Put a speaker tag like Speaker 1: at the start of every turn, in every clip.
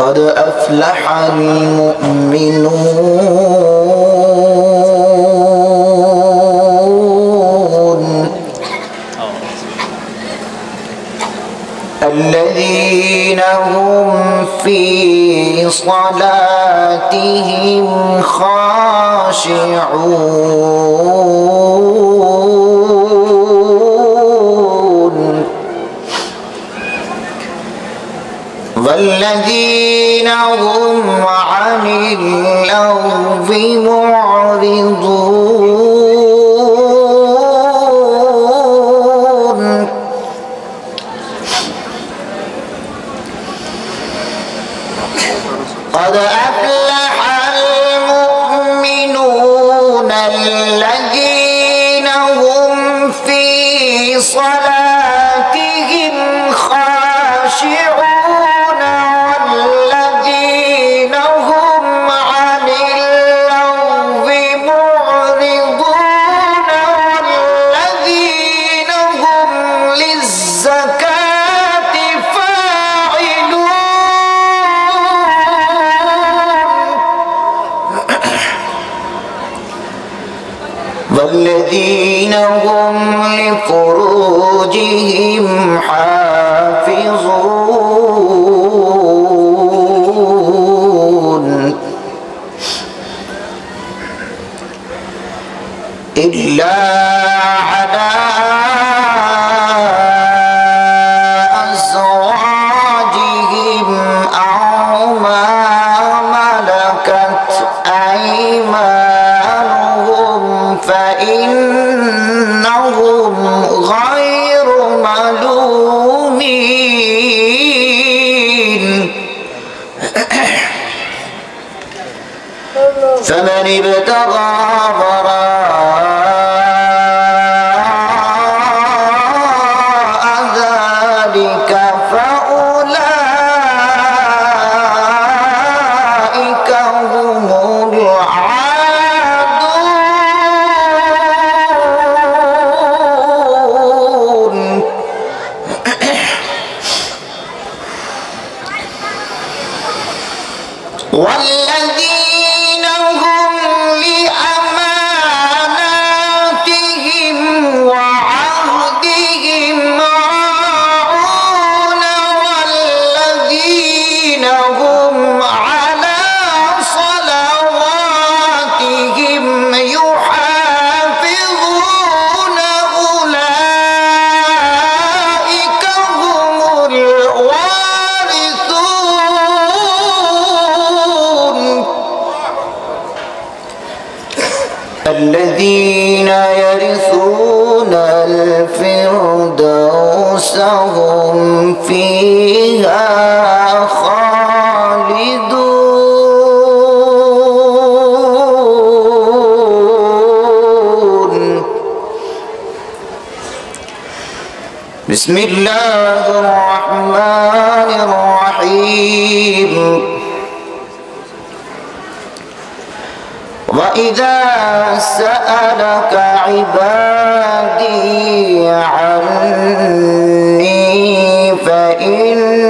Speaker 1: قد أفلح المؤمنون. الذين هم في صلاتهم خاشعون. والذين هم عن اللغو معرضون. قد فمن ابتغى وراء ذلك فأولئك هم العادون. والذين الذين يرثون الفردوس هم فيها خالدون. بسم الله الرحمن الرحيم. وإذا سألك عبادي عني فإني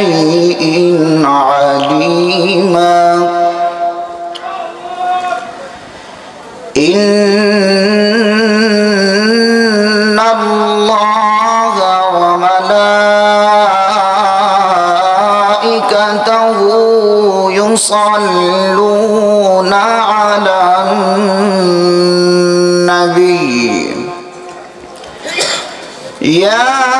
Speaker 1: شيء عليما. إن الله وملائكته يصلون على النبي. يا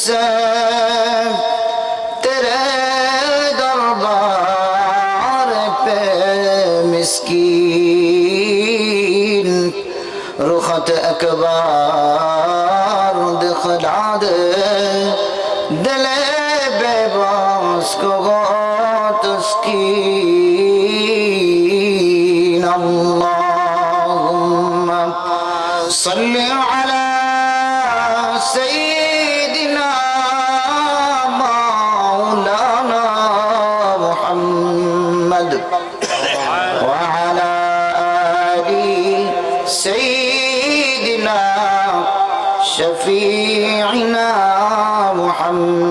Speaker 1: سے تیرے دربار پہ مسکین رخت اکبار دخلا دے وعلى آل سيدنا شفيعنا محمد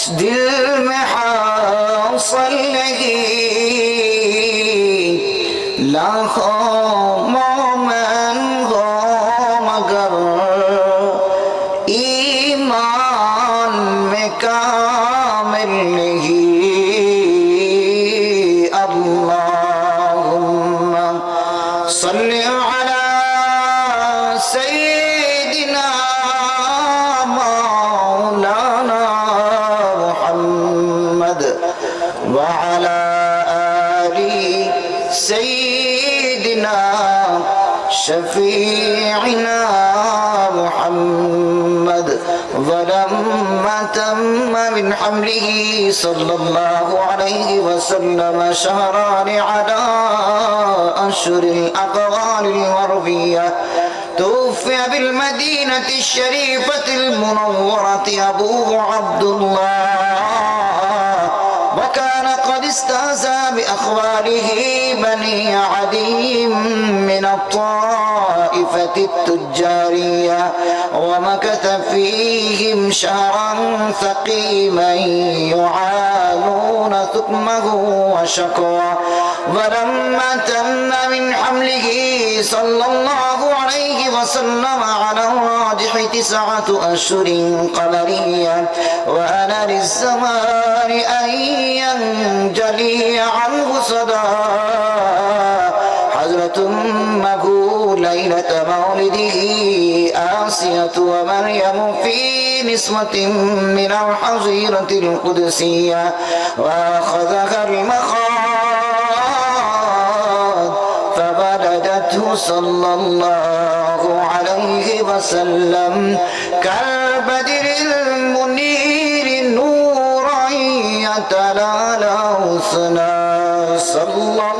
Speaker 1: مش دل میں حاصل نہیں لاکھوں مومن ہو مگر ایمان میں کامل نہیں اللہم صلی من حمله صلى الله عليه وسلم شهران على أشهر الأقوال المرضية توفي بالمدينة الشريفة المنورة أبو عبد الله وكان قد استهزى بأخباره بني عدي من الطائفة التجارية ومكث فيهم شهرا ثقيما يعانون ثقمه وشكوى. ولما تم من حمله صلى الله عليه وسلم على الراجح تسعة أشهر قمرية وأنا للزمان أن ينجلي عنه صدى. حضرة مولده آسية ومريم في نسوة من الحظيرة القدسية وأخذها المخاض فبلدته صلى الله عليه وسلم. كالبدر المنير نورا يتلالى حسنا صلى الله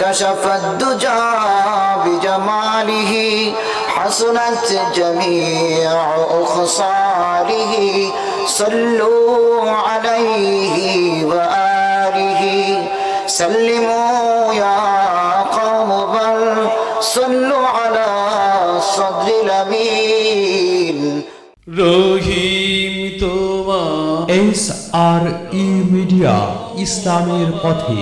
Speaker 1: كشف الدجى بجماله حسنت جميع أخصاله صلوا عليه وآله سلموا يا قوم بل صلوا على صدر الأمين
Speaker 2: রহিম তোমার
Speaker 3: এস আর ই মিডিয়া ইসলামের পথে